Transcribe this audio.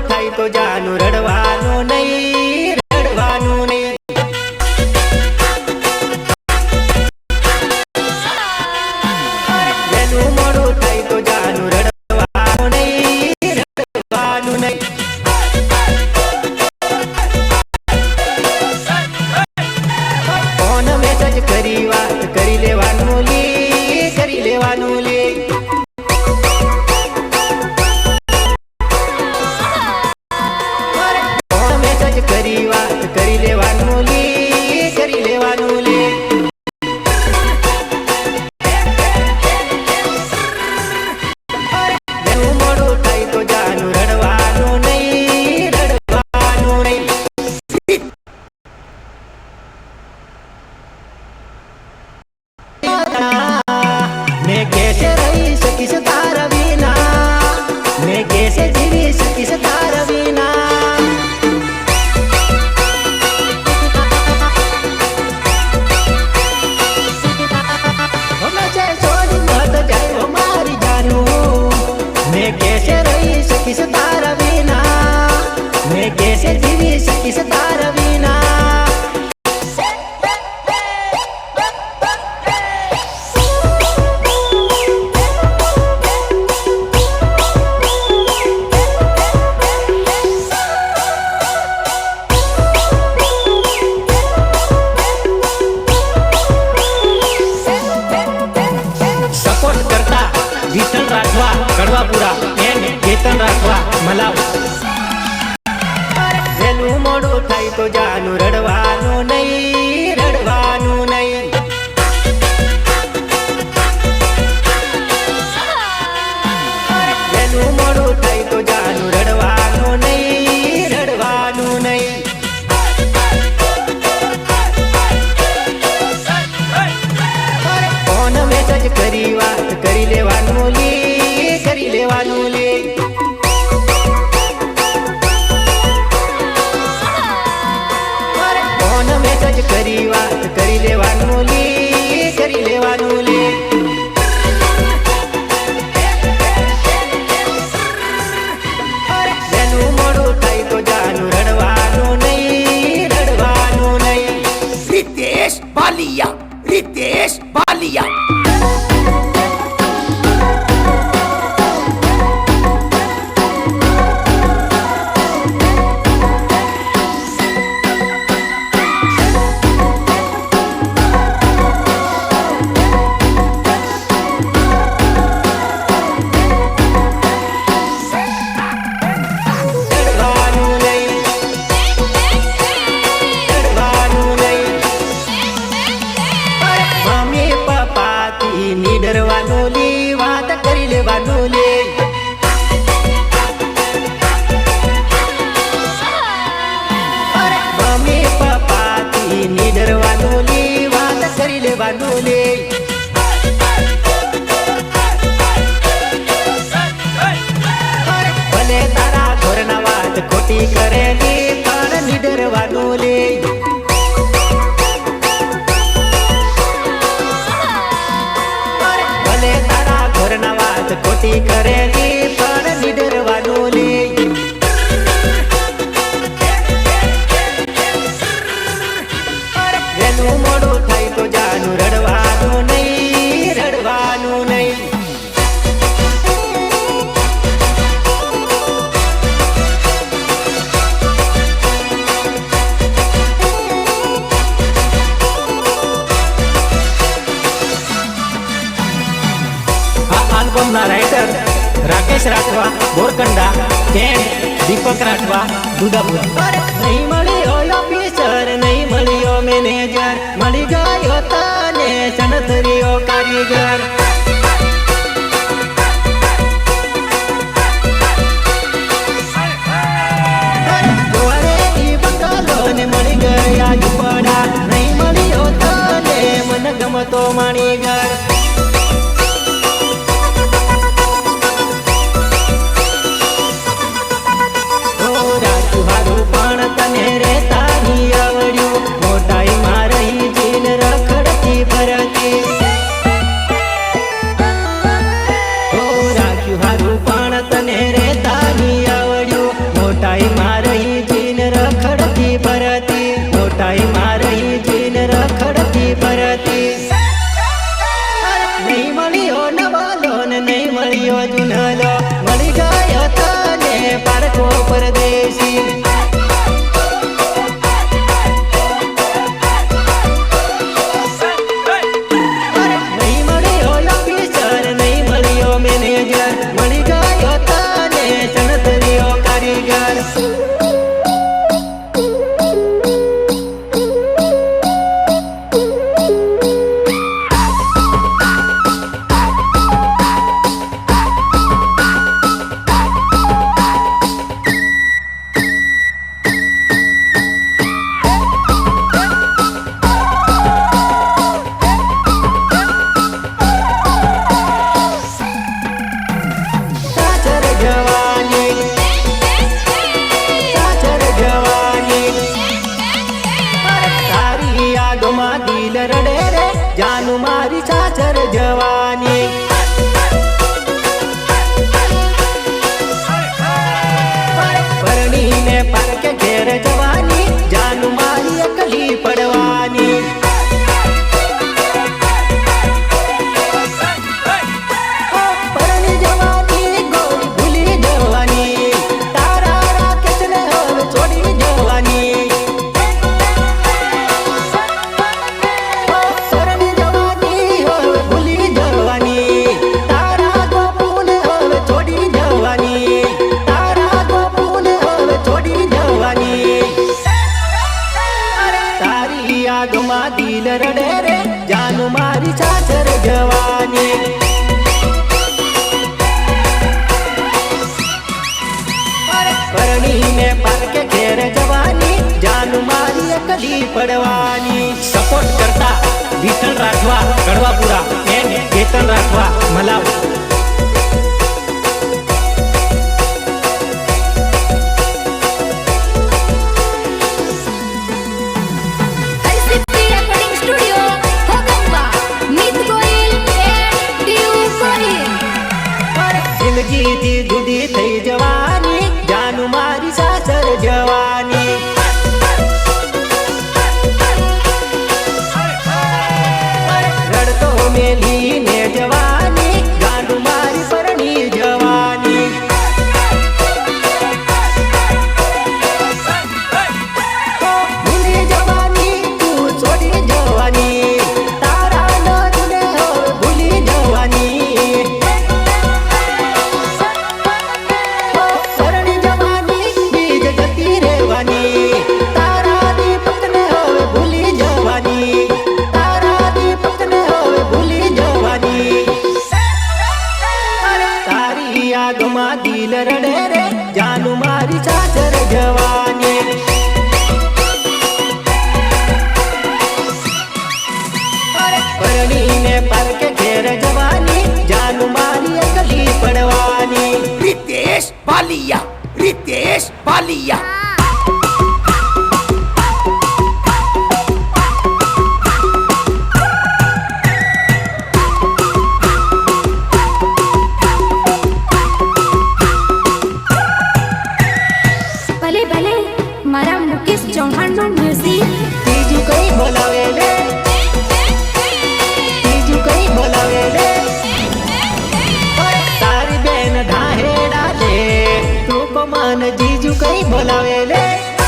થાય તો જાનું રડવાનું નહીં. किस तारा malawi वालिया रितेश લી નીડરવાનું લી વાત કરી લેવાનું લે મમ્મી પપ્પાથી નીડરવાનું લી વાત કરી લેવાનું લે જગદીશ રાઠવા કેમ? દીપક રાઠવા દુદાપુરા નહીં મળ્યો ઓફિસર નહીં મળ્યો મેનેજર. મળી ગયો તને ચણતરીઓ કારીગર. મળી ગયા જ નહીં મળ્યો તને મન ગમતો માણી ગયા દિલ રડે રે જાન મારી ચાચર જવાની કરણી ને પારકે ઘેર જવાની જાન મારી એકલી પડવાની સપોર્ટ કરતા વિઠલ રાખવા ગળવાપુરા એને કેતન રાખવા es valía, rite es valía.